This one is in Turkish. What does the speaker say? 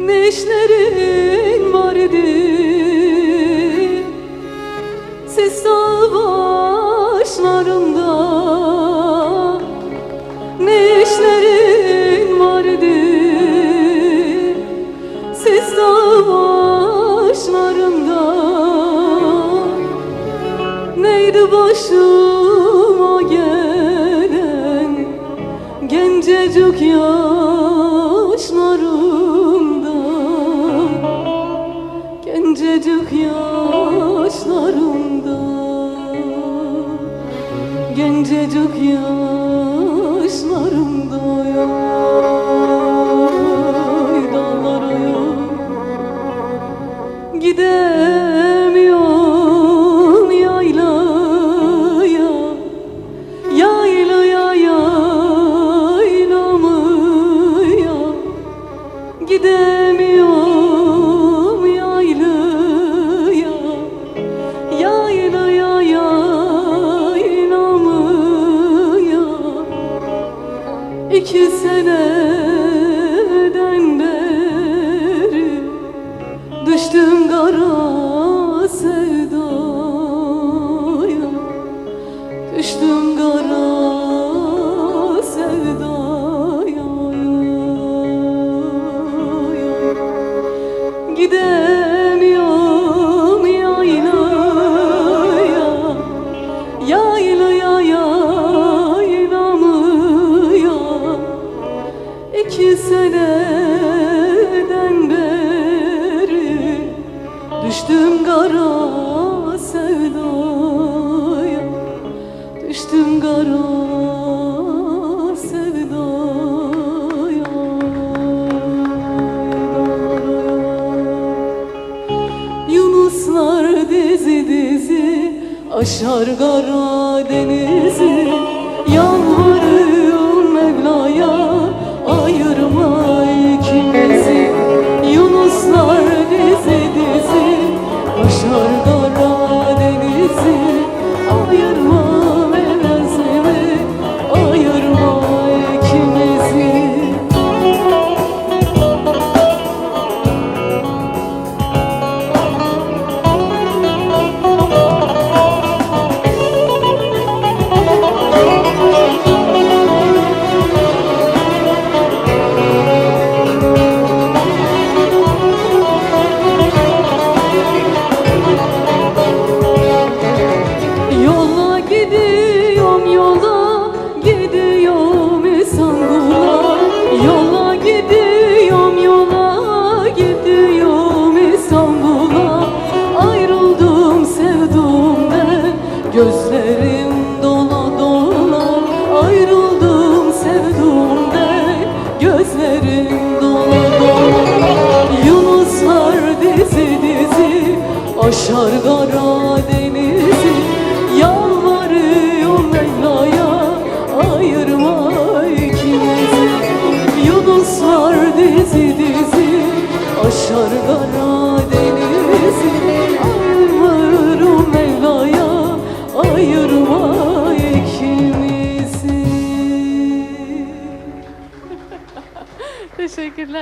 Ne işlerin var Siz savaşlarında Ne işlerin var Siz savaşlarında Neydi başıma gelen Gencecik yar Gencecik yaşlarımda Gencecik yaşlarımda İki seneden beri Düştüm kara sevdaya. Düştüm kara sevdaya. Gidemiyorum Düştüm kara sevdaya Düştüm kara sevdaya. Yunuslar dizi dizi Aşar kara denizi aşar kara denizi Yalvarıyorum Mevla'ya ayırma ikimizi. Yunuslar dizi dizi aşar kara